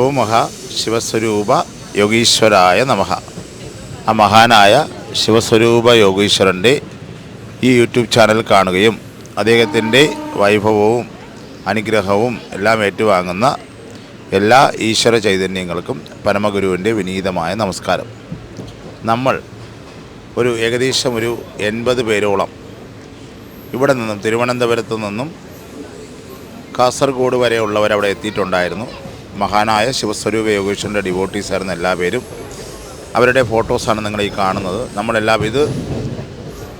ഓ മഹാ ശിവസ്വരൂപ യോഗീശ്വരായ നമഹ. ആ മഹാനായ ശിവസ്വരൂപ യോഗീശ്വരന്റെ ഈ യൂട്യൂബ് ചാനൽ കാണുകയും അദ്ദേഹത്തിന്റെ വൈഭവവും അനുഗ്രഹവും എല്ലാം ഏറ്റുവാങ്ങുന്ന എല്ലാ ഈശ്വര ചൈതന്യങ്ങൾക്കും പരമഗുരുവിന്റെ വിനീതമായ നമസ്കാരം. നമ്മൾ ഒരു ഏകദേശം ഒരു എൺപത് പേരോളം ഇവിടെ നിന്നും തിരുവനന്തപുരത്ത് നിന്നും കാസർഗോഡ് വരെയുള്ളവർ അവിടെ എത്തിയിട്ടുണ്ടായിരുന്നു. മഹാനായ ശിവസ്വരൂപ യോഗേശ്വരന്റെ ഡിവോട്ടീസ് ആയിരുന്ന എല്ലാ പേരും അവരുടെ ഫോട്ടോസാണ് നിങ്ങൾ ഈ കാണുന്നത്. നമ്മളെല്ലാ ഇത്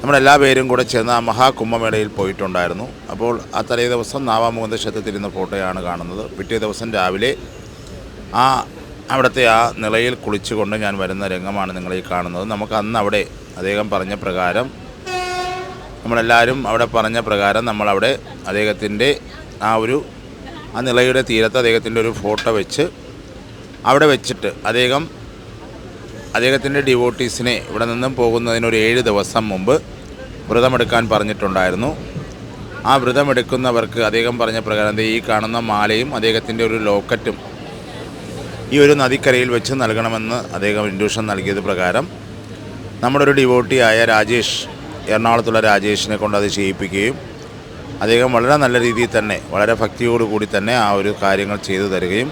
നമ്മളെല്ലാ പേരും കൂടെ ചേർന്ന് ആ മഹാകുംഭമേളയിൽ പോയിട്ടുണ്ടായിരുന്നു. അപ്പോൾ ആ തലേ ദിവസം നാവാമുകുന്ദ ക്ഷേത്രത്തിരുന്ന ഫോട്ടോയാണ് കാണുന്നത്. പിറ്റേ ദിവസം രാവിലെ ആ അവിടുത്തെ ആ നിലയിൽ കുളിച്ചുകൊണ്ട് ഞാൻ വരുന്ന രംഗമാണ് നിങ്ങൾ ഈ കാണുന്നത്. നമുക്ക് അന്ന് അവിടെ അദ്ദേഹം പറഞ്ഞ പ്രകാരം നമ്മളെല്ലാവരും അവിടെ പറഞ്ഞ പ്രകാരം നമ്മളവിടെ അദ്ദേഹത്തിന്റെ ആ ഒരു ആ നിളയുടെ തീരത്ത് അദ്ദേഹത്തിന്റെ ഒരു ഫോട്ടോ വെച്ച് അവിടെ വെച്ചിട്ട് അദ്ദേഹം അദ്ദേഹത്തിന്റെ ഡിവോട്ടീസിനെ ഇവിടെ നിന്നും പോകുന്നതിന് ഒരു ഏഴ് ദിവസം മുമ്പ് വ്രതമെടുക്കാൻ പറഞ്ഞിട്ടുണ്ടായിരുന്നു. ആ വ്രതമെടുക്കുന്നവർക്ക് അദ്ദേഹം പറഞ്ഞ പ്രകാരം ഈ കാണുന്ന മാലയും അദ്ദേഹത്തിന്റെ ഒരു ലോക്കറ്റും ഈ ഒരു നദിക്കരയിൽ വെച്ച് നൽകണമെന്ന് അദ്ദേഹം ഇൻഡ്യൂഷൻ നൽകിയത് പ്രകാരം നമ്മുടെ ഒരു ഡിവോട്ടിയായ രാജേഷ് എറണാകുളത്തുള്ള രാജേഷിനെ കൊണ്ട് അത് ചെയ്യിപ്പിക്കുകയും അദ്ദേഹം വളരെ നല്ല രീതിയിൽ തന്നെ വളരെ ഭക്തിയോടുകൂടി തന്നെ ആ ഒരു കാര്യങ്ങൾ ചെയ്തു തരികയും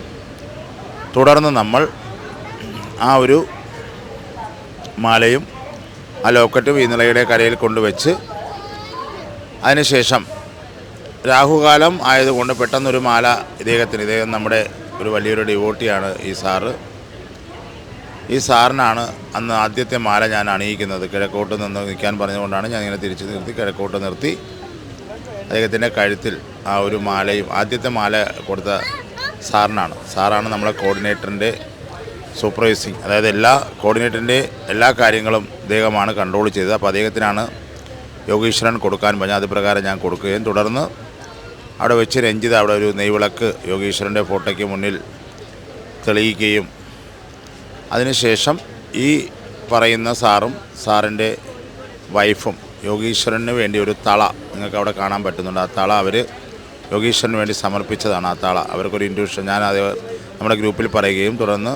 തുടർന്ന് നമ്മൾ ആ ഒരു മാലയും ആ ലോക്കറ്റും ഈ നിലയുടെ കരയിൽ കൊണ്ടുവച്ച് അതിനുശേഷം രാഹുകാലം ആയതുകൊണ്ട് പെട്ടെന്നൊരു മാല ഇദ്ദേഹത്തിന് ഇദ്ദേഹം നമ്മുടെ ഒരു വലിയൊരു ഡിവോട്ടിയാണ് ഈ സാറ്. ഈ സാറിനാണ് അന്ന് ആദ്യത്തെ മാല ഞാൻ അണിയിക്കുന്നത്. കിഴക്കോട്ട് നിന്ന് നിൽക്കാൻ പറഞ്ഞുകൊണ്ടാണ് ഞാൻ ഇങ്ങനെ തിരിച്ചു നിർത്തി കിഴക്കോട്ട് നിർത്തി. അദ്ദേഹത്തിന്റെ കഴുത്തിൽ ആ ഒരു മാലയും ആദ്യത്തെ മാല കൊടുത്ത സാറിനാണ്. സാറാണ് നമ്മളെ കോർഡിനേറ്ററിന്റെ സൂപ്പർവൈസിങ് അതായത് എല്ലാ കോർഡിനേറ്ററിന്റെ എല്ലാ കാര്യങ്ങളും അദ്ദേഹമാണ് കൺട്രോൾ ചെയ്തത്. അപ്പോൾ അദ്ദേഹത്തിനാണ് യോഗീശ്വരൻ കൊടുക്കാൻ പറഞ്ഞത്. അത് പ്രകാരം ഞാൻ കൊടുക്കുകയും തുടർന്ന് അവിടെ വെച്ച് രഞ്ജിത അവിടെ ഒരു നെയ്വിളക്ക് യോഗീശ്വരന്റെ ഫോട്ടോയ്ക്ക് മുന്നിൽ തെളിയിക്കുകയും അതിനുശേഷം ഈ പറയുന്ന സാറും സാറിന്റെ വൈഫും യോഗീശ്വരന് വേണ്ടി ഒരു തള നിങ്ങൾക്ക് അവിടെ കാണാൻ പറ്റുന്നുണ്ട്. ആ തള അവർ യോഗീശ്വരന് വേണ്ടി സമർപ്പിച്ചതാണ്. ആ തള. അവർക്കൊരു ഇൻഡ്യൂഷൻ ഞാൻ അത് നമ്മുടെ ഗ്രൂപ്പിൽ പറയുകയും തുടർന്ന്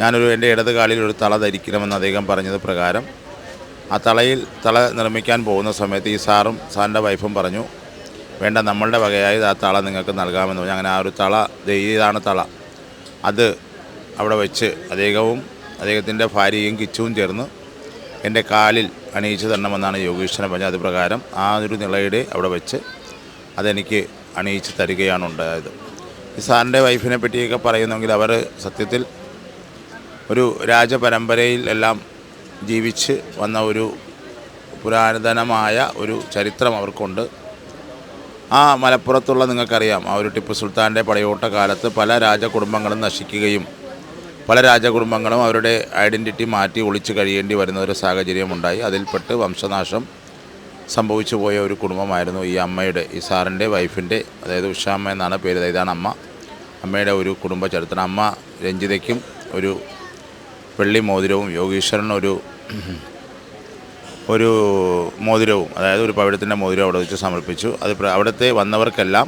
ഞാനൊരു എന്റെ ഇടത് കാലിൽ ഒരു തള ധരിക്കണമെന്ന് അദ്ദേഹം പറഞ്ഞത് പ്രകാരം ആ തളയിൽ തള നിർമ്മിക്കാൻ പോകുന്ന സമയത്ത് ഈ സാറും സാറിന്റെ വൈഫും പറഞ്ഞു വേണ്ട നമ്മളുടെ വകയായി ആ തള നിങ്ങൾക്ക് നൽകാമെന്ന് പറഞ്ഞു. അങ്ങനെ ആ ഒരു തള ഇതാണ് തള. അത് അവിടെ വെച്ച് അദ്ദേഹവും അദ്ദേഹത്തിന്റെ ഭാര്യയും കിച്ചുവും ചേർന്ന് എന്റെ കാലിൽ അണിയിച്ചു തരണമെന്നാണ് യോഗീശ്വരൻ പറഞ്ഞത് അതുപ്രകാരം ആ ഒരു നിളയുടെ അവിടെ വെച്ച് അതെനിക്ക് അണിയിച്ച് തരികയാണ് ഉണ്ടായത്. ഈ സാറിന്റെ വൈഫിനെ പറ്റിയൊക്കെ പറയുന്നെങ്കിൽ അവർ സത്യത്തിൽ ഒരു രാജപരമ്പരയിൽ എല്ലാം ജീവിച്ച് വന്ന ഒരു പുരാതനമായ ഒരു ചരിത്രം അവർക്കുണ്ട്. ആ മലപ്പുറത്തുള്ള നിങ്ങൾക്കറിയാം ആ ഒരു ടിപ്പു സുൽത്താന്റെ പടയോട്ട കാലത്ത് പല രാജകുടുംബങ്ങളും നശിക്കുകയും പല രാജകുടുംബങ്ങളും അവരുടെ ഐഡന്റിറ്റി മാറ്റി ഒളിച്ചു കഴിയേണ്ടി വരുന്ന ഒരു സാഹചര്യമുണ്ടായി അതിൽപ്പെട്ട് വംശനാശം സംഭവിച്ചു പോയ ഒരു കുടുംബമായിരുന്നു ഈ അമ്മയുടെ ഈ സാറിന്റെ വൈഫിന്റെ അതായത് ഉഷാമ്മ എന്നാണ് പേര്. ഇതാണ് അമ്മ. അമ്മയുടെ ഒരു കുടുംബ ചരിത്രം. അമ്മ രഞ്ജിതയ്ക്കും ഒരു വെള്ളി മോതിരവും യോഗീശ്വരനൊരു ഒരു മോതിരവും അതായത് ഒരു പവിഴത്തിന്റെ മോതിരം അവിടെ വെച്ച് സമർപ്പിച്ചു. അത് അവിടുത്തെ വന്നവർക്കെല്ലാം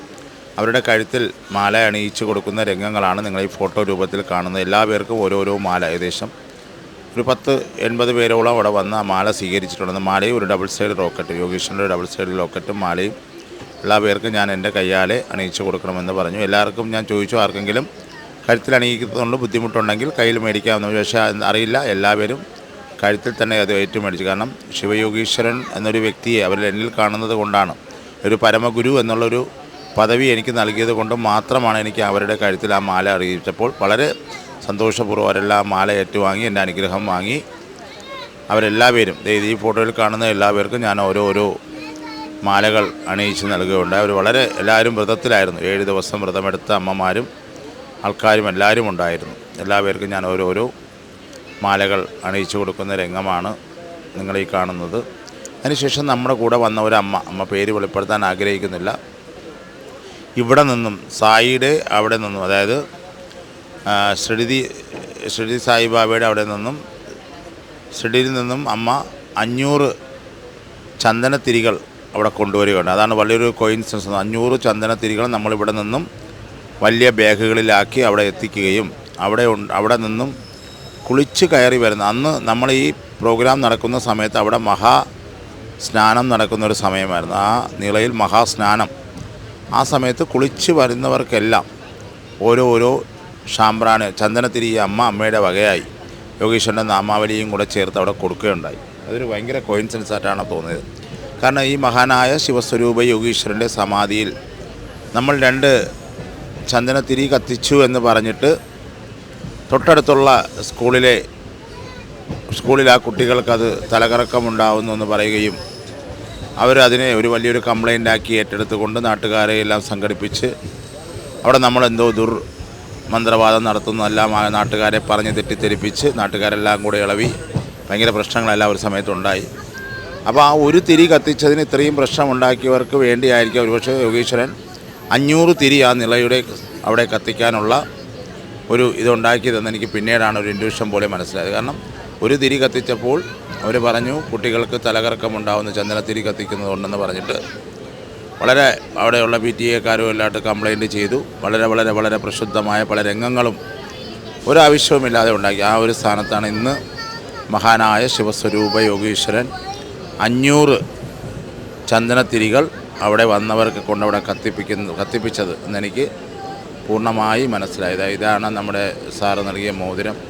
അവരുടെ കഴുത്തിൽ മാല അണിയിച്ചു കൊടുക്കുന്ന രംഗങ്ങളാണ് നിങ്ങൾ ഈ ഫോട്ടോ രൂപത്തിൽ കാണുന്നത്. എല്ലാ പേർക്കും ഓരോരോ മാല. ഏകദേശം ഒരു പത്ത് എൺപത് പേരോളം അവിടെ വന്ന് ആ മാല സ്വീകരിച്ചിട്ടുണ്ട് മാലയും ഒരു ഡബിൾ സൈഡ് റോക്കറ്റ് യോഗീശ്വരന്റെ ഡബിൾ സൈഡ് റോക്കറ്റും മാലയും എല്ലാ പേർക്കും ഞാൻ എന്റെ കയ്യാലെ അണിയിച്ചു കൊടുക്കണമെന്ന് പറഞ്ഞു. എല്ലാവർക്കും ഞാൻ ചോദിച്ചു ആർക്കെങ്കിലും കഴുത്തിൽ അണിയിക്കുന്നതുകൊണ്ട് ബുദ്ധിമുട്ടുണ്ടെങ്കിൽ കയ്യിൽ മേടിക്കാമെന്ന് പക്ഷേ അറിയില്ല. എല്ലാവരും കഴുത്തിൽ തന്നെ അത് ഏറ്റു മേടിച്ചു കാരണം ശിവയോഗീശ്വരൻ എന്നൊരു വ്യക്തിയെ അവരിൽ എന്നിൽ കാണുന്നത് കൊണ്ടാണ്. ഒരു പരമഗുരു എന്നുള്ളൊരു പദവി എനിക്ക് നൽകിയത് കൊണ്ട് മാത്രമാണ് എനിക്ക് അവരുടെ കഴുത്തിൽ ആ മാല അറിയിച്ചപ്പോൾ വളരെ സന്തോഷപൂർവം അവരെല്ലാം ആ മാല ഏറ്റുവാങ്ങി എന്റെ അനുഗ്രഹം വാങ്ങി. അവരെല്ലാവരും ഈ ഫോട്ടോയിൽ കാണുന്ന എല്ലാവർക്കും ഞാൻ ഓരോരോ മാലകൾ അണിയിച്ച് നൽകുകയുണ്ടായി. അവർ വളരെ എല്ലാവരും വ്രതത്തിലായിരുന്നു. ഏഴ് ദിവസം വ്രതമെടുത്ത അമ്മമാരും ആൾക്കാരും എല്ലാവരും ഉണ്ടായിരുന്നു. എല്ലാവർക്കും ഞാൻ ഓരോരോ മാലകൾ അണിയിച്ചു കൊടുക്കുന്ന രംഗമാണ് നിങ്ങളീ കാണുന്നത്. അതിനുശേഷം നമ്മുടെ കൂടെ വന്ന ഒരു അമ്മ അമ്മ പേര് വെളിപ്പെടുത്താൻ ആഗ്രഹിക്കുന്നില്ല. ഇവിടെ നിന്നും സായിയുടെ അവിടെ നിന്നും അതായത് ശ്രീതി ശ്രീതി സായി സായിബാബയുടെ അവിടെ നിന്നും ശ്രീതിയിൽ നിന്നും അമ്മ അഞ്ഞൂറ് ചന്ദനത്തിരികൾ അവിടെ കൊണ്ടുവരികയുണ്ട്. അതാണ് വലിയൊരു കോയിൻസിഡൻസ് അഞ്ഞൂറ് ചന്ദനത്തിരികൾ നമ്മളിവിടെ നിന്നും വലിയ ബാഗുകളിലാക്കി അവിടെ എത്തിക്കുകയും അവിടെ അവിടെ നിന്നും കുളിച്ച് കയറി വരുന്ന അന്ന് നമ്മൾ ഈ പ്രോഗ്രാം നടക്കുന്ന സമയത്ത് അവിടെ മഹാ സ്നാനം നടക്കുന്ന ഒരു സമയമായിരുന്നു. ആ നിളയിൽ മഹാസ്നാനം ആ സമയത്ത് കുളിച്ച് വരുന്നവർക്കെല്ലാം ഓരോ ഓരോ ഷാമ്പ്രാണ് ചന്ദനത്തിരി അമ്മ അമ്മയുടെ വകയായി. യോഗീശ്വരന്റെ നാമാവലിയും കൂടെ ചേർത്ത് അവിടെ കൊടുക്കുകയുണ്ടായി. അതൊരു ഭയങ്കര കോയിൻസിഡൻസ് ആയിട്ടാണ് തോന്നിയത്. കാരണം ഈ മഹാനായ ശിവസ്വരൂപ യോഗീശ്വരന്റെ സമാധിയിൽ നമ്മൾ രണ്ട് ചന്ദനത്തിരി കത്തിച്ചു എന്ന് പറഞ്ഞിട്ട് തൊട്ടടുത്തുള്ള സ്കൂളിലെ സ്കൂളിൽ ആ കുട്ടികൾക്കത് തലകറക്കമുണ്ടാവുന്നു എന്ന് പറയുകയും അവരതിനെ ഒരു വലിയൊരു കംപ്ലൈന്റ് ആക്കി ഏറ്റെടുത്തുകൊണ്ട് നാട്ടുകാരെ എല്ലാം സംഘടിപ്പിച്ച് അവിടെ നമ്മളെന്തോ ദുർ മന്ത്രവാദം നടത്തുന്നതെല്ലാം നാട്ടുകാരെ പറഞ്ഞ് തെറ്റിദ്ധരിപ്പിച്ച് നാട്ടുകാരെല്ലാം കൂടെ ഇളവി. ഭയങ്കര പ്രശ്നങ്ങളെല്ലാം ഒരു സമയത്തുണ്ടായി. അപ്പോൾ ആ ഒരു തിരി കത്തിച്ചതിന് ഇത്രയും പ്രശ്നം പ്രശ്നമുണ്ടാക്കിയവർക്ക് വേണ്ടിയായിരിക്കും ഒരുപക്ഷെ യോഗീശ്വരൻ അഞ്ഞൂറ് തിരി ആ നിളയുടെ അവിടെ കത്തിക്കാനുള്ള ഒരു ഇതുണ്ടാക്കിയതെന്ന് എനിക്ക് പിന്നീടാണ് ഒരു ഇൻഡ്യൂഷൻ പോലെ മനസ്സിലായത്. കാരണം ഒരു തിരി കത്തിച്ചപ്പോൾ അവർ പറഞ്ഞു കുട്ടികൾക്ക് തലകറക്കമുണ്ടാവുന്ന ചന്ദനത്തിരി കത്തിക്കുന്നതുണ്ടെന്ന് പറഞ്ഞിട്ട് വളരെ അവിടെയുള്ള പി ടി എക്കാരും എല്ലായിട്ട് കംപ്ലൈന്റ് ചെയ്തു. വളരെ വളരെ വളരെ പ്രക്ഷുബ്ധമായ പല രംഗങ്ങളും ഒരാവശ്യവുമില്ലാതെ ഉണ്ടാക്കി. ആ ഒരു സ്ഥാനത്താണ് ഇന്ന് മഹാനായ ശിവസ്വരൂപ യോഗീശ്വരൻ. അഞ്ഞൂറ് ചന്ദനത്തിരികൾ അവിടെ വന്നവർക്ക് കൊണ്ടവിടെ കത്തിപ്പിക്കുന്ന കത്തിപ്പിച്ചത് എന്നെനിക്ക് പൂർണമായി മനസ്സിലായത് ഇതാണ് നമ്മുടെ സാറ് നൽകിയ മോതിരം.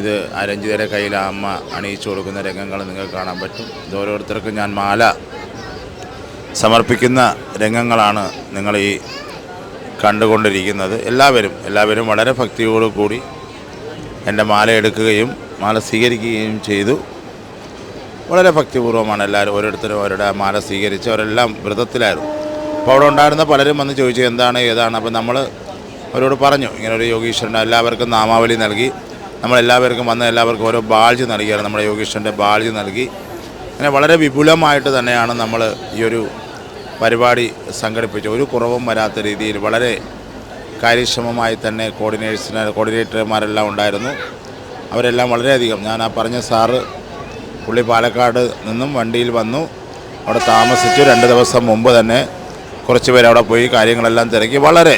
ഇത് ആ കയ്യിൽ അമ്മ അണിയിച്ചു കൊടുക്കുന്ന രംഗങ്ങൾ നിങ്ങൾക്ക് കാണാൻ പറ്റും. ഇത് ഓരോരുത്തർക്കും ഞാൻ മാല സമർപ്പിക്കുന്ന രംഗങ്ങളാണ് നിങ്ങൾ ഈ കണ്ടുകൊണ്ടിരിക്കുന്നത്. എല്ലാവരും എല്ലാവരും വളരെ ഭക്തിയോടു കൂടി എന്റെ മാല എടുക്കുകയും മാല സ്വീകരിക്കുകയും ചെയ്തു. വളരെ ഭക്തിപൂർവമാണ് എല്ലാവരും ഓരോരുത്തരും അവരുടെ മാല സ്വീകരിച്ച് അവരെല്ലാം വ്രതത്തിലായിരുന്നു. അപ്പോൾ അവിടെ ഉണ്ടായിരുന്ന പലരും വന്ന് ചോദിച്ചു എന്താണ് ഏതാണ്? അപ്പോൾ നമ്മൾ അവരോട് പറഞ്ഞു. ഇങ്ങനെ ഒരു യോഗീശ്വരൻ എല്ലാവർക്കും നാമാവലി നൽകി. നമ്മളെല്ലാവർക്കും വന്ന എല്ലാവർക്കും ഓരോ ബാൾജ് നൽകിയാണ് നമ്മുടെ യോഗീശ്വരന്റെ ബാൾജ് നൽകി. അങ്ങനെ വളരെ വിപുലമായിട്ട് തന്നെയാണ് നമ്മൾ ഈ ഒരു പരിപാടി സംഘടിപ്പിച്ചത്. ഒരു കുറവും വരാത്ത രീതിയിൽ വളരെ കാര്യക്ഷമമായി തന്നെ കോർഡിനേഴ്സിന് കോർഡിനേറ്റർമാരെല്ലാം ഉണ്ടായിരുന്നു. അവരെല്ലാം വളരെയധികം ഞാൻ ആ പറഞ്ഞ സാറ് പുള്ളി പാലക്കാട് നിന്നും വണ്ടിയിൽ വന്നു. അവിടെ താമസിച്ചു. രണ്ട് ദിവസം മുമ്പ് തന്നെ കുറച്ച് പേര് അവിടെ പോയി കാര്യങ്ങളെല്ലാം തിരക്കി. വളരെ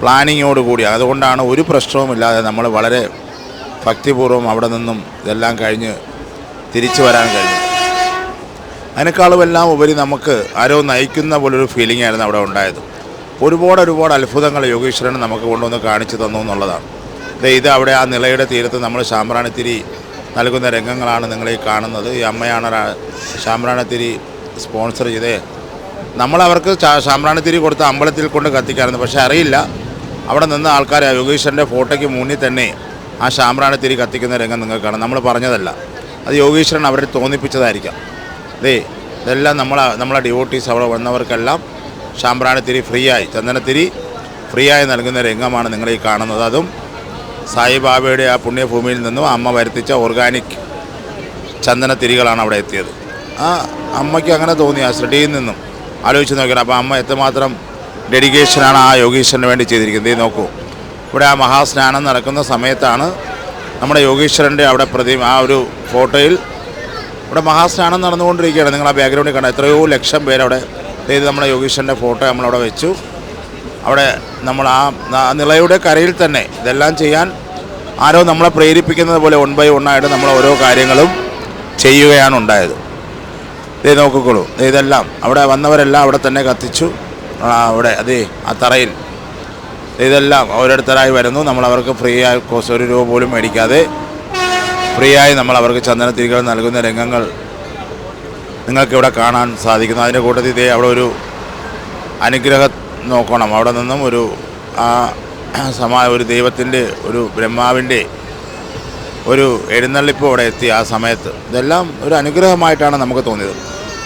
പ്ലാനിങ്ങോട് കൂടി അതുകൊണ്ടാണ് ഒരു പ്രശ്നവുമില്ലാതെ നമ്മൾ വളരെ ഭക്തിപൂർവം അവിടെ നിന്നും ഇതെല്ലാം കഴിഞ്ഞ് തിരിച്ചു വരാൻ കഴിഞ്ഞു. അതിനേക്കാളുമെല്ലാം ഉപരി നമുക്ക് ആരോ നയിക്കുന്ന പോലൊരു ഫീലിംഗ് ആയിരുന്നു അവിടെ ഉണ്ടായത്. ഒരുപാട് ഒരുപാട് അത്ഭുതങ്ങൾ യോഗീശ്വരൻ നമുക്ക് കൊണ്ടുവന്ന് കാണിച്ചു തന്നു എന്നുള്ളതാണ്. ഇത് അവിടെ ആ നിലയുടെ തീരത്ത് നമ്മൾ ശാമ്പ്രാണിത്തിരി നൽകുന്ന രംഗങ്ങളാണ് നിങ്ങളീ കാണുന്നത്. ഈ അമ്മയാണ് ശാമ്പ്രാണിത്തിരി സ്പോൺസർ ചെയ്തേ. നമ്മളവർക്ക് ശാമ്പ്രാണിത്തിരി കൊടുത്ത അമ്പലത്തിൽ കൊണ്ട് കത്തിക്കാറുണ്ട്. പക്ഷേ അറിയില്ല. അവിടെ നിന്ന് ആൾക്കാർ യോഗീശ്വരന്റെ ഫോട്ടോയ്ക്ക് മുന്നിൽ തന്നെ ആ ശാമ്പ്രാണിത്തിരി കത്തിക്കുന്ന രംഗം നിങ്ങൾക്ക് കാണാം. നമ്മൾ പറഞ്ഞതല്ല. അത് യോഗീശ്വരൻ അവരെ തോന്നിപ്പിച്ചതായിരിക്കാം. ദേ ഇതെല്ലാം നമ്മൾ നമ്മളെ ഡിവോട്ടീസ് അവിടെ വന്നവർക്കെല്ലാം ശാമ്പ്രാണിത്തിരി ഫ്രീ ആയി ചന്ദനത്തിരി ഫ്രീ ആയി നൽകുന്ന രംഗമാണ് നിങ്ങൾ ഈ കാണുന്നത്. അതും സായിബാബയുടെ ആ പുണ്യഭൂമിയിൽ നിന്നും അമ്മ വരുത്തിച്ച ഓർഗാനിക് ചന്ദനത്തിരികളാണ് അവിടെ എത്തിയത്. ആ അമ്മയ്ക്ക് അങ്ങനെ തോന്നി ആ ശ്രദ്ധയിൽ നിന്നും. ആലോചിച്ച് നോക്കണം അപ്പോൾ അമ്മ എത്രമാത്രം ഡെഡിക്കേഷനാണ് ആ യോഗീശ്വരന് വേണ്ടി ചെയ്തിരിക്കുന്നത്. നോക്കൂ. ഇവിടെ ആ മഹാസ്നാനം നടക്കുന്ന സമയത്താണ് നമ്മുടെ യോഗീശ്വരന്റെ അവിടെ പ്രതി ആ ഒരു ഫോട്ടോയിൽ ഇവിടെ മഹാസ്നാനം നടന്നുകൊണ്ടിരിക്കുകയാണ്. നിങ്ങൾ ആ ബാക്ക്ഗ്രൗണ്ടിൽ കണ്ട എത്രയോ ലക്ഷം പേരവിടെ ഇത് നമ്മുടെ യോഗീശ്വരന്റെ ഫോട്ടോ നമ്മളവിടെ വെച്ചു. അവിടെ നമ്മൾ ആ ആ നിളയുടെ കരയിൽ തന്നെ ഇതെല്ലാം ചെയ്യാൻ ആരോ നമ്മളെ പ്രേരിപ്പിക്കുന്നത് പോലെ വൺ ബൈ ആയിട്ട് നമ്മൾ ഓരോ കാര്യങ്ങളും ചെയ്യുകയാണ് ഉണ്ടായത്. ഇത് നോക്കിക്കോളൂ ഇതെല്ലാം അവിടെ വന്നവരെല്ലാം അവിടെ തന്നെ കത്തിച്ചു. അവിടെ അതേ ആ തറയിൽ ഇതെല്ലാം ഓരോരുത്തരായി വരുന്നു. നമ്മൾ അവർക്ക് ഫ്രീ ആയി കോസ് ഒരു രൂപ പോലും മേടിക്കാതെ ഫ്രീ ആയി നമ്മൾ അവർക്ക് ചന്ദനത്തിരികൾ നൽകുന്ന രംഗങ്ങൾ നിങ്ങൾക്കിവിടെ കാണാൻ സാധിക്കുന്നു. അതിന്റെ കൂട്ടത്തിൽ ഇതേ അവിടെ ഒരു അനുഗ്രഹം നോക്കണം. അവിടെ നിന്നും ഒരു ആ സമയ ഒരു ദൈവത്തിന്റെ ഒരു ബ്രഹ്മാവിന്റെ ഒരു എഴുന്നള്ളിപ്പ് അവിടെ എത്തി ആ സമയത്ത്. ഇതെല്ലാം ഒരു അനുഗ്രഹമായിട്ടാണ് നമുക്ക് തോന്നിയത്.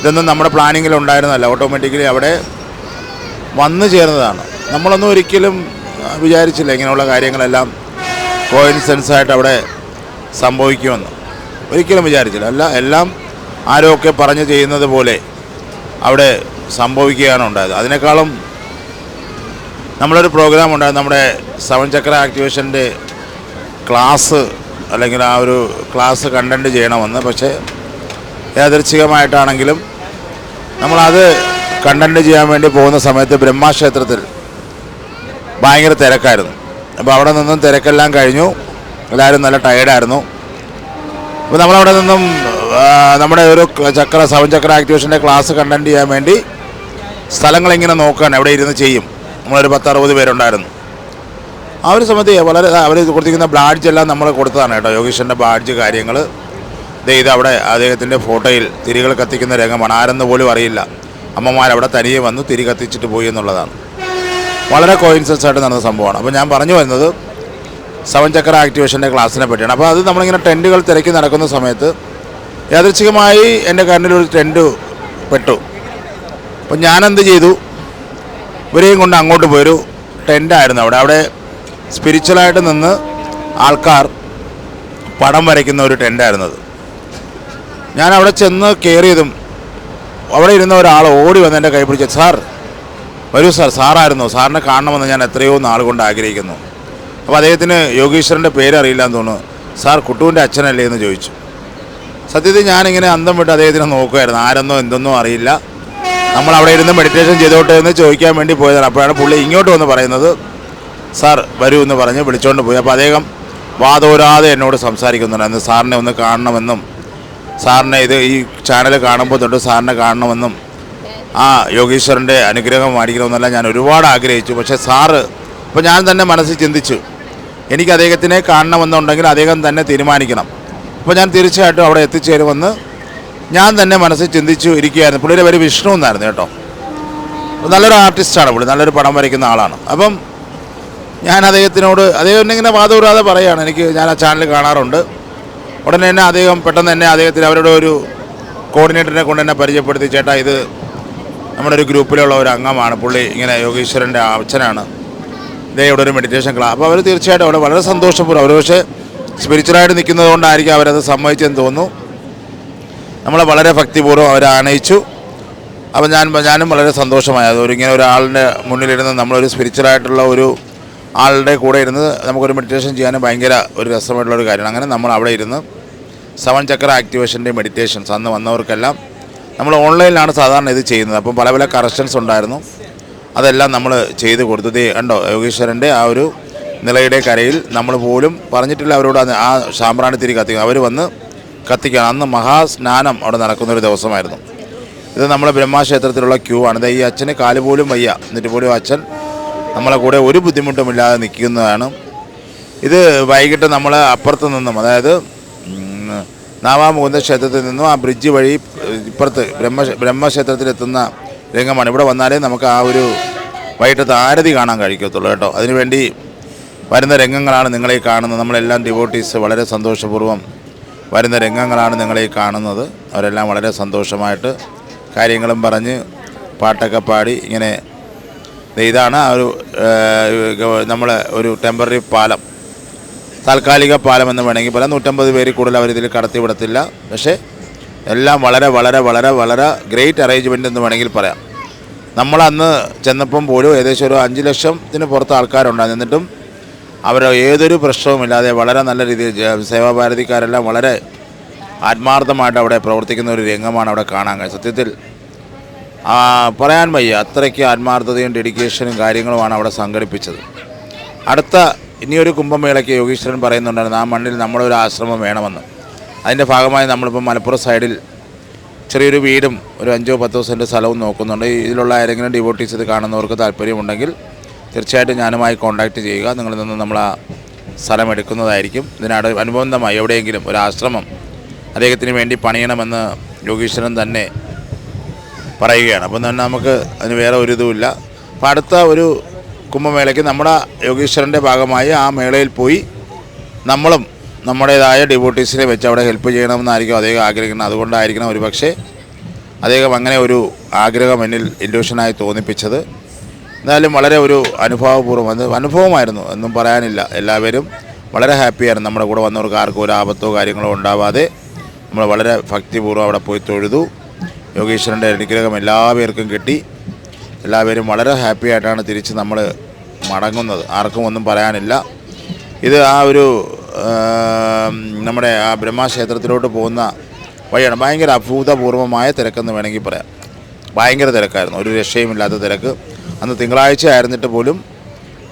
ഇതൊന്നും നമ്മുടെ പ്ലാനിങ്ങിൽ ഉണ്ടായിരുന്നല്ല. ഓട്ടോമാറ്റിക്കലി അവിടെ വന്നു ചേർന്നതാണ്. നമ്മളൊന്നും ഒരിക്കലും വിചാരിച്ചില്ല ഇങ്ങനെയുള്ള കാര്യങ്ങളെല്ലാം കോയിൻസെൻസായിട്ട് അവിടെ സംഭവിക്കുമെന്ന്. ഒരിക്കലും വിചാരിച്ചില്ല. അല്ല എല്ലാം ആരൊക്കെ പറഞ്ഞു ചെയ്യുന്നത് പോലെ അവിടെ സംഭവിക്കുകയാണ് ഉണ്ടായത്. അതിനേക്കാളും നമ്മളൊരു പ്രോഗ്രാം ഉണ്ടായിരുന്നു നമ്മുടെ സെവൻ ചക്ര ആക്ടിവേഷന്റെ ക്ലാസ് അല്ലെങ്കിൽ ആ ഒരു ക്ലാസ് കണ്ടന്റ് ചെയ്യണമെന്ന്. പക്ഷേ ഭയങ്കര തിരക്കായിരുന്നു. അപ്പോൾ അവിടെ നിന്നും തിരക്കെല്ലാം കഴിഞ്ഞു. എല്ലാവരും നല്ല ടയേർഡായിരുന്നു അപ്പോൾ നമ്മളവിടെ നിന്നും നമ്മുടെ ഒരു ചക്ര സെവൻ ചക്ര ആക്ടിവേഷന്റെ ക്ലാസ് കണ്ടന്റ് ചെയ്യാൻ വേണ്ടി സ്ഥലങ്ങളിങ്ങനെ നോക്കാൻ എവിടെ ഇരുന്ന് ചെയ്യും. നമ്മളൊരു പത്തറുപത് പേരുണ്ടായിരുന്നു. ആ ഒരു സമയത്ത് വളരെ അവർ കൊടുത്തിരിക്കുന്ന ബാഡ്ജ് എല്ലാം നമ്മൾ കൊടുത്തതാണ് കേട്ടോ. യോഗീഷന്റെ ബാഡ്ജ് കാര്യങ്ങൾ. ഇത് അവിടെ അദ്ദേഹത്തിന്റെ ഫോട്ടോയിൽ തിരികൾ കത്തിക്കുന്ന രംഗമാണ്. ആരെന്ന് പോലും അറിയില്ല. അമ്മമാരവിടെ തനിയെ വന്നു തിരി കത്തിച്ചിട്ട് പോയി എന്നുള്ളതാണ്. വളരെ കോയിൻസൻസ് ആയിട്ട് നടന്ന സംഭവമാണ്. അപ്പോൾ ഞാൻ പറഞ്ഞു വരുന്നത് സെവൻ ചക്ര ആക്ടിവേഷന്റെ ക്ലാസ്സിനെ പറ്റിയാണ്. അപ്പോൾ അത് നമ്മളിങ്ങനെ ടെന്റുകൾ തിരക്കി നടക്കുന്ന സമയത്ത് യാദൃച്ഛികമായി എന്റെ കണ്ണിലൊരു ടെന്റ് പെട്ടു. അപ്പോൾ ഞാനെന്ത് ചെയ്തു? ഇവരെയും കൊണ്ട് അങ്ങോട്ട് പോയൊരു ടെന്റായിരുന്നു അവിടെ. അവിടെ സ്പിരിച്വലായിട്ട് നിന്ന് ആൾക്കാർ പടം വരയ്ക്കുന്ന ഒരു ടെന്റായിരുന്നത് ഞാൻ അവിടെ ചെന്ന് കയറിയതും അവിടെ ഇരുന്ന ഒരാൾ ഓടി വന്ന് എന്റെ കൈ പിടിച്ച് സാർ വരൂ സാർ സാറായിരുന്നു. സാറിനെ കാണണമെന്ന് ഞാൻ എത്രയോ നാൾ കൊണ്ട് ആഗ്രഹിക്കുന്നു. അപ്പോൾ അദ്ദേഹത്തിന് യോഗീശ്വരന്റെ പേര് അറിയില്ല എന്ന് തോന്നുന്നു. സാർ കുട്ടുവിന്റെ അച്ഛനല്ലേ? എന്ന് ചോദിച്ചു. സത്യത്തിൽ ഞാനിങ്ങനെ അന്തം വിട്ട് അദ്ദേഹത്തിനെ നോക്കുമായിരുന്നു ആരെന്നോ എന്തെന്നോ അറിയില്ല. നമ്മൾ അവിടെ ഇരുന്ന് മെഡിറ്റേഷൻ ചെയ്തോട്ടെ എന്ന് ചോദിക്കാൻ വേണ്ടി പോയതാണ്. അപ്പോഴാണ് പുള്ളി ഇങ്ങോട്ട് വന്ന് പറയുന്നത് സാർ വരൂ എന്ന് പറഞ്ഞ് വിളിച്ചുകൊണ്ട് പോയി. അപ്പോൾ അദ്ദേഹം വാതോരാതെ എന്നോട് സംസാരിക്കുന്നുണ്ടായിരുന്നു സാറിനെ ഒന്ന് കാണണമെന്നും സാറിനെ ഇത് ഈ ചാനൽ കാണുമ്പോൾ തൊട്ട് സാറിനെ കാണണമെന്നും ആ യോഗീശ്വരന്റെ അനുഗ്രഹം മാടിക്കണമെന്നല്ല ഞാൻ ഒരുപാട് ആഗ്രഹിച്ചു. പക്ഷേ സാറ് ഇപ്പോൾ ഞാൻ തന്നെ മനസ്സിൽ ചിന്തിച്ചു. എനിക്ക് അദ്ദേഹത്തിനെ കാണണമെന്നുണ്ടെങ്കിൽ അദ്ദേഹം തന്നെ തീരുമാനിക്കണം. അപ്പോൾ ഞാൻ തീർച്ചയായിട്ടും അവിടെ എത്തിച്ചേരുമെന്ന് ഞാൻ തന്നെ മനസ്സിൽ ചിന്തിച്ചു ഇരിക്കുകയായിരുന്നു. പുള്ളിയുടെ പേര് വിഷ്ണു എന്നായിരുന്നു കേട്ടോ. നല്ലൊരു ആർട്ടിസ്റ്റാണ് പുള്ളി നല്ലൊരു പടം വരയ്ക്കുന്ന ആളാണ്. അപ്പം ഞാൻ അദ്ദേഹത്തിനോട് അദ്ദേഹം ഇങ്ങനെ വാദപൂരാതെ പറയുകയാണ് എനിക്ക് ഞാൻ ആ ചാനൽ കാണാറുണ്ട്. ഉടനെ തന്നെ അദ്ദേഹം പെട്ടെന്ന് തന്നെ അദ്ദേഹത്തിന് അവരുടെ ഒരു കോർഡിനേറ്ററിനെ കൊണ്ട് എന്നെ പരിചയപ്പെടുത്തി ചേട്ടാ ഇത് നമ്മുടെ ഒരു ഗ്രൂപ്പിലുള്ള ഒരു അംഗമാണ്. പുള്ളി ഇങ്ങനെ യോഗീശ്വരന്റെ അച്ഛനാണ്. ഇതേ ഒരു മെഡിറ്റേഷൻ ക്ലാസ് അപ്പോൾ അവർ തീർച്ചയായിട്ടും അവിടെ വളരെ സന്തോഷപൂർവം അവർ പക്ഷേ സ്പിരിച്വലായിട്ട് നിൽക്കുന്നത് കൊണ്ടായിരിക്കും അവരത് സമ്മതിച്ചെന്ന് തോന്നുന്നു. നമ്മളെ വളരെ ഭക്തിപൂർവം അവരെ ആനയിച്ചു. അപ്പോൾ ഞാൻ ഞാനും വളരെ സന്തോഷമായി. അത് ഒരു ഇങ്ങനെ ഒരാളിന്റെ മുന്നിലിരുന്ന് നമ്മളൊരു സ്പിരിച്വലായിട്ടുള്ള ഒരു ആളുടെ കൂടെ ഇരുന്ന് നമുക്കൊരു മെഡിറ്റേഷൻ ചെയ്യാനും ഭയങ്കര ഒരു രസമായിട്ടുള്ള ഒരു കാര്യമാണ്. അങ്ങനെ നമ്മൾ അവിടെ ഇരുന്ന് സെവൻ ചക്ര ആക്ടിവേഷന്റെ മെഡിറ്റേഷൻസ് അന്ന് വന്നവർക്കെല്ലാം നമ്മൾ ഓൺലൈനിലാണ് സാധാരണ ഇത് ചെയ്യുന്നത്. അപ്പം പല പല കറക്ഷൻസ് ഉണ്ടായിരുന്നു. അതെല്ലാം നമ്മൾ ചെയ്ത് കൊടുത്തു. ദേ കണ്ടോ യോഗീശ്വരന്റെ ആ ഒരു നിലയുടെ കരയിൽ നമ്മൾ പോലും പറഞ്ഞിട്ടില്ല അവരോട് ആ സാമ്പ്രാണി തിരി കത്തിക്കുക അവർ വന്ന് കത്തിക്കണം അന്ന് മഹാസ്നാനം അവിടെ നടക്കുന്ന ഒരു ദിവസമായിരുന്നു. ഇത് നമ്മളെ ബ്രഹ്മക്ഷേത്രത്തിലുള്ള ക്യൂ ആണ്. ദേ ഈ അച്ഛന് കാൽ പോലും വയ്യ. എന്നിട്ട് പോലും അച്ഛൻ നമ്മളെ കൂടെ ഒരു ബുദ്ധിമുട്ടുമില്ലാതെ നിൽക്കുന്നതാണ്. ഇത് വൈകിട്ട് നമ്മൾ അപ്പുറത്ത് നിന്നും അതായത് നാവാമുകുന്ദ ക്ഷേത്രത്തിൽ നിന്നും ആ ബ്രിഡ്ജ് വഴി ഇപ്പുറത്ത് ബ്രഹ്മ ബ്രഹ്മക്ഷേത്രത്തിലെത്തുന്ന രംഗമാണ്. ഇവിടെ വന്നാലേ നമുക്ക് ആ ഒരു വൈകിട്ടത്തെ ആരതി കാണാൻ കഴിക്കത്തുള്ളൂ കേട്ടോ. അതിനുവേണ്ടി വരുന്ന രംഗങ്ങളാണ് നിങ്ങളെ കാണുന്നത്. നമ്മളെല്ലാം ഡിവോട്ടീസ് വളരെ സന്തോഷപൂർവം വരുന്ന രംഗങ്ങളാണ് നിങ്ങളെ കാണുന്നത്. അവരെല്ലാം വളരെ സന്തോഷമായിട്ട് കാര്യങ്ങളും പറഞ്ഞ് പാട്ടൊക്കെ പാടി ഇങ്ങനെ ഇതാണ് ആ ഒരു നമ്മളെ ഒരു ടെമ്പററി പാലം. താൽക്കാലിക പാലമെന്ന് വേണമെങ്കിൽ പറയാം. നൂറ്റമ്പത് പേരിൽ കൂടുതൽ അവരിതിൽ കടത്തിവിടത്തില്ല. പക്ഷേ എല്ലാം വളരെ വളരെ വളരെ വളരെ ഗ്രേറ്റ് അറേഞ്ച്മെന്റ് എന്ന് വേണമെങ്കിൽ പറയാം. നമ്മളന്ന് ചെന്നപ്പം പോലും ഏകദേശം ഒരു അഞ്ച് ലക്ഷത്തിന് പുറത്ത് ആൾക്കാരുണ്ടായിരുന്നു എന്നിട്ടും അവർ ഏതൊരു പ്രശ്നവുമില്ലാതെ വളരെ നല്ല രീതിയിൽ സേവാഭാരതിക്കാരെല്ലാം വളരെ ആത്മാർത്ഥമായിട്ട് അവിടെ പ്രവർത്തിക്കുന്ന ഒരു രംഗമാണ് അവിടെ കാണാൻ കഴിയും സത്യത്തിൽ പറയാൻ വയ്യ അത്രയ്ക്ക് ആത്മാർത്ഥതയും ഡെഡിക്കേഷനും കാര്യങ്ങളുമാണ് അവിടെ സംഘടിപ്പിച്ചത്. അടുത്ത ഇനിയൊരു കുംഭമേളയ്ക്ക് യോഗീശ്വരൻ പറയുന്നുണ്ടായിരുന്നു ആ മണ്ണിൽ നമ്മളൊരു ആശ്രമം വേണമെന്ന്. അതിന്റെ ഭാഗമായി നമ്മളിപ്പോൾ മലപ്പുറം സൈഡിൽ ചെറിയൊരു വീടും ഒരു അഞ്ചോ പത്തോ സെന്റ് സ്ഥലവും നോക്കുന്നുണ്ട്. ഇതിലുള്ള ആരെങ്കിലും ഡിവോട്ടീസ് ഇത് കാണുന്നവർക്ക് താല്പര്യമുണ്ടെങ്കിൽ തീർച്ചയായിട്ടും ഞാനുമായി കോൺടാക്റ്റ് ചെയ്യുക. നിങ്ങളിൽ നിന്ന് നമ്മൾ ആ സ്ഥലം എടുക്കുന്നതായിരിക്കും. ഇതിനട് അനുബന്ധമായി എവിടെയെങ്കിലും ഒരു ആശ്രമം അദ്ദേഹത്തിന് വേണ്ടി പണിയണമെന്ന് യോഗീശ്വരൻ തന്നെ പറയുകയാണ്. അപ്പം തന്നെ നമുക്ക് അതിന് വേറെ ഒരു ഇതുമില്ല. അപ്പം അടുത്ത ഒരു കുംഭമേളയ്ക്ക് നമ്മുടെ യോഗീശ്വരന്റെ ഭാഗമായി ആ മേളയിൽ പോയി നമ്മളും നമ്മുടേതായ ഡിവോട്ടീസിനെ വെച്ച് അവിടെ ഹെൽപ്പ് ചെയ്യണമെന്നായിരിക്കും അദ്ദേഹം ആഗ്രഹിക്കുന്നത്. അതുകൊണ്ടായിരിക്കണം ഒരു പക്ഷേ അദ്ദേഹം അങ്ങനെ ഒരു ആഗ്രഹം എന്നിൽ ഇല്യൂഷനായി തോന്നിപ്പിച്ചത്. എന്നാലും വളരെ ഒരു അനുഭവപൂർവം അത് അനുഭവമായിരുന്നു എന്നും പറയാനില്ല. എല്ലാവരും വളരെ ഹാപ്പിയായിരുന്നു നമ്മുടെ കൂടെ വന്നവർക്ക് ആർക്കും ഒരു ആപത്തോ കാര്യങ്ങളോ ഉണ്ടാവാതെ നമ്മൾ വളരെ ഭക്തിപൂർവം അവിടെ പോയി തൊഴുതു. യോഗീശ്വരന്റെ അനുഗ്രഹം എല്ലാവർക്കും കിട്ടി. എല്ലാവരും വളരെ ഹാപ്പി ആയിട്ടാണ് തിരിച്ച് നമ്മൾ മടങ്ങുന്നത്. ആർക്കും ഒന്നും പറയാനില്ല. ഇത് ആ ഒരു നമ്മുടെ ആ ബ്രഹ്മക്ഷേത്രത്തിലോട്ട് പോകുന്ന വഴിയാണ്. ഭയങ്കര അഭൂതപൂർവമായ തിരക്കെന്ന് വേണമെങ്കിൽ പറയാം. ഭയങ്കര തിരക്കായിരുന്നു. ഒരു രക്ഷയുമില്ലാത്ത തിരക്ക്. അന്ന് തിങ്കളാഴ്ച ആയിരുന്നിട്ട് പോലും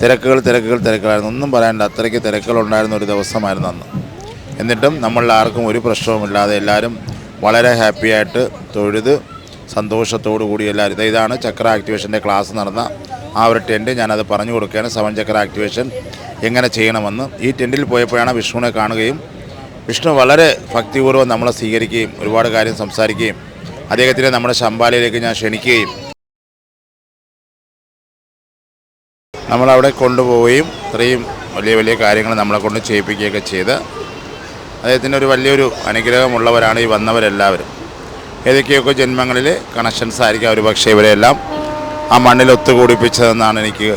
തിരക്കുകൾ തിരക്കുകൾ തിരക്കുകളായിരുന്നു. ഒന്നും പറയാനില്ല. അത്രയ്ക്ക് തിരക്കുകളുണ്ടായിരുന്ന ഒരു ദിവസമായിരുന്നു അന്ന്. എന്നിട്ടും നമ്മളിൽ ആർക്കും ഒരു പ്രശ്നവുമില്ലാതെ എല്ലാവരും വളരെ ഹാപ്പിയായിട്ട് തൊഴുത് സന്തോഷത്തോടു കൂടി എല്ലാവരും ഇതാണ് ചക്ര ആക്ടിവേഷന്റെ ക്ലാസ് നടന്ന ആ ഒരു ടെന്റ്. ഞാനത് പറഞ്ഞു കൊടുക്കുകയാണ്. സെവൻ ചക്ര ആക്ടിവേഷൻ എങ്ങനെ ചെയ്യണമെന്ന്. ഈ ടെന്റിൽ പോയപ്പോഴാണ് വിഷ്ണുവിനെ കാണുകയും വിഷ്ണു വളരെ ഭക്തിപൂർവം നമ്മളെ സ്വീകരിക്കുകയും ഒരുപാട് കാര്യം സംസാരിക്കുകയും അദ്ദേഹത്തിനെ നമ്മുടെ ശമ്പാലയിലേക്ക് ഞാൻ ക്ഷണിക്കുകയും നമ്മളവിടെ കൊണ്ടുപോവുകയും ഇത്രയും വലിയ വലിയ കാര്യങ്ങൾ നമ്മളെ കൊണ്ട് ചെയ്യിപ്പിക്കുകയൊക്കെ ചെയ്ത് അദ്ദേഹത്തിന്റെ ഒരു വലിയൊരു അനുഗ്രഹമുള്ളവരാണ് ഈ വന്നവരെല്ലാവരും. ഏതൊക്കെയൊക്കെ ജന്മങ്ങളിൽ കണക്ഷൻസ് ആയിരിക്കും ഒരു പക്ഷേ ഇവരെല്ലാം ആ മണ്ണിൽ ഒത്തുകൂടിപ്പിച്ചതെന്നാണ് എനിക്ക്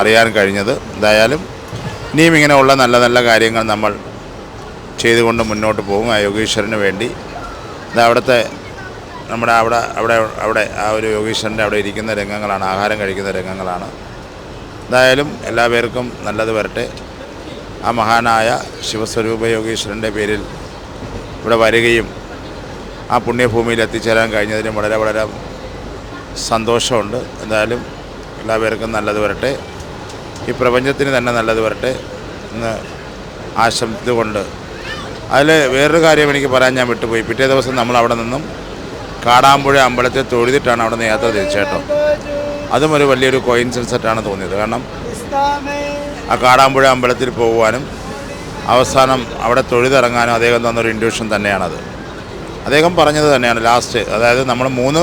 അറിയാൻ കഴിഞ്ഞത്. എന്തായാലും ഇനിയും ഇങ്ങനെയുള്ള നല്ല നല്ല കാര്യങ്ങൾ നമ്മൾ ചെയ്തുകൊണ്ട് മുന്നോട്ട് പോകും ആ യോഗീശ്വരന് വേണ്ടി. ഇത് അവിടുത്തെ നമ്മുടെ അവിടെ അവിടെ അവിടെ ആ ഒരു യോഗീശ്വരന്റെ അവിടെ ഇരിക്കുന്ന രംഗങ്ങളാണ് ആഹാരം കഴിക്കുന്ന രംഗങ്ങളാണ്. എന്തായാലും എല്ലാ പേർക്കും നല്ലത് വരട്ടെ. ആ മഹാനായ ശിവസ്വരൂപ യോഗീശ്വരന്റെ പേരിൽ ഇവിടെ വരികയും ആ പുണ്യഭൂമിയിൽ എത്തിച്ചേരാൻ കഴിഞ്ഞതിന് വളരെ വളരെ സന്തോഷമുണ്ട്. എന്തായാലും എല്ലാവർക്കും നല്ലത് വരട്ടെ. ഈ പ്രപഞ്ചത്തിന് തന്നെ നല്ലത് വരട്ടെ എന്ന് ആശംസിച്ചുകൊണ്ട് അതിൽ വേറൊരു കാര്യം എനിക്ക് പറയാൻ ഞാൻ വിട്ടുപോയി. പിറ്റേ ദിവസം നമ്മൾ അവിടെ നിന്നും കാടാമ്പുഴ അമ്പലത്തിൽ തൊഴുതിട്ടാണ് അവിടെ നിന്ന് യാത്ര തിരിച്ചത് കേട്ടോ. അതും ഒരു വലിയൊരു കോയിൻസിഡൻസ് ആയിട്ടാണ് തോന്നിയത്. കാരണം ആ കാടാമ്പുഴ അമ്പലത്തിൽ പോകുവാനും അവസാനം അവിടെ തൊഴുതിറങ്ങാനും അദ്ദേഹം തന്നൊരു ഇൻഡ്യൂഷൻ തന്നെയാണത്. അദ്ദേഹം പറഞ്ഞത് തന്നെയാണ് ലാസ്റ്റ്. അതായത് നമ്മൾ മൂന്ന്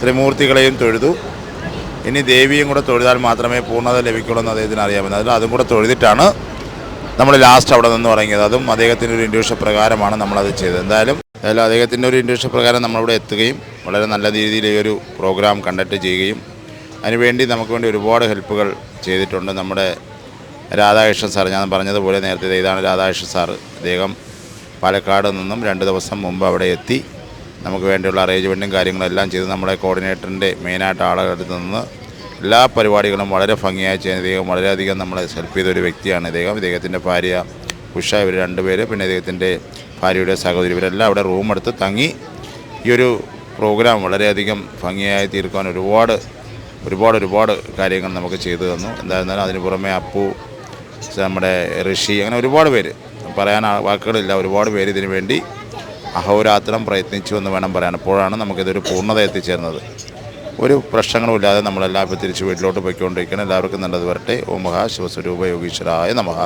ത്രിമൂർത്തികളെയും തൊഴുതു. ഇനി ദേവിയും കൂടെ തൊഴുതാൽ മാത്രമേ പൂർണത ലഭിക്കുള്ളൂ എന്ന് അദ്ദേഹത്തിന് അറിയാമെന്ന് അതിൽ അതും കൂടെ തൊഴുതിട്ടാണ് നമ്മൾ ലാസ്റ്റ് അവിടെ നിന്ന് തുടങ്ങിയത് അതും അദ്ദേഹത്തിന്റെ ഒരു ഇൻഡ്യൂഷൻ പ്രകാരമാണ് നമ്മളത് ചെയ്തത്. എന്തായാലും എന്തായാലും അദ്ദേഹത്തിന്റെ ഒരു ഇൻഡ്യൂഷൻ പ്രകാരം നമ്മളിവിടെ എത്തുകയും വളരെ നല്ല രീതിയിൽ ഈ ഒരു പ്രോഗ്രാം കണ്ടക്ട് ചെയ്യുകയും അതിനുവേണ്ടി നമുക്ക് വേണ്ടി ഒരുപാട് ഹെൽപ്പുകൾ ചെയ്തിട്ടുണ്ട് നമ്മുടെ രാധാകൃഷ്ണൻ സാർ. ഞാൻ പറഞ്ഞതുപോലെ നേരത്തെ ഇതാണ് രാധാകൃഷ്ണൻ സാർ. അദ്ദേഹം പാലക്കാട് നിന്നും രണ്ട് ദിവസം മുമ്പ് അവിടെ എത്തി. നമുക്ക് വേണ്ടിയുള്ള അറേഞ്ച്മെന്റും കാര്യങ്ങളെല്ലാം ചെയ്ത് നമ്മുടെ കോർഡിനേറ്ററിന്റെ മെയിനായിട്ട് ആളുകളടുത്ത് നിന്ന് എല്ലാ പരിപാടികളും വളരെ ഭംഗിയായി ചെയ്യുന്ന ഇദ്ദേഹം വളരെയധികം നമ്മളെ ഹെൽപ്പ് ചെയ്ത ഒരു വ്യക്തിയാണ് ഇദ്ദേഹം. ഇദ്ദേഹത്തിന്റെ ഭാര്യ ഉഷ ഇവർ രണ്ടുപേര്. പിന്നെ ഇദ്ദേഹത്തിന്റെ ഭാര്യയുടെ സഹോദരി ഇവരെല്ലാം അവിടെ റൂമെടുത്ത് തങ്ങി. ഈ ഒരു പ്രോഗ്രാം വളരെയധികം ഭംഗിയായി തീർക്കാൻ ഒരുപാട് ഒരുപാട് ഒരുപാട് കാര്യങ്ങൾ നമുക്ക് ചെയ്തു തന്നു. എന്തായിരുന്നാലും അതിന് പുറമെ അപ്പു നമ്മുടെ ഋഷി അങ്ങനെ ഒരുപാട് പേര് പറയാൻ വാക്കുകളില്ല. ഒരുപാട് പേര് ഇതിനു വേണ്ടി അഹോരാത്രം പ്രയത്നിച്ചു എന്ന് വേണം പറയാൻ. അപ്പോഴാണ് നമുക്കിതൊരു പൂർണത എത്തിച്ചേർന്നത് ഒരു പ്രശ്നങ്ങളുമില്ലാതെ നമ്മളെല്ലാം ഇപ്പോൾ തിരിച്ച് വീട്ടിലോട്ട് പോയിക്കൊണ്ടിരിക്കണം എല്ലാവർക്കും നല്ലത് വരട്ടെ. ഓം മഹാ ശിവസ്വരൂപ യോഗീശ്വരായ നമഃ.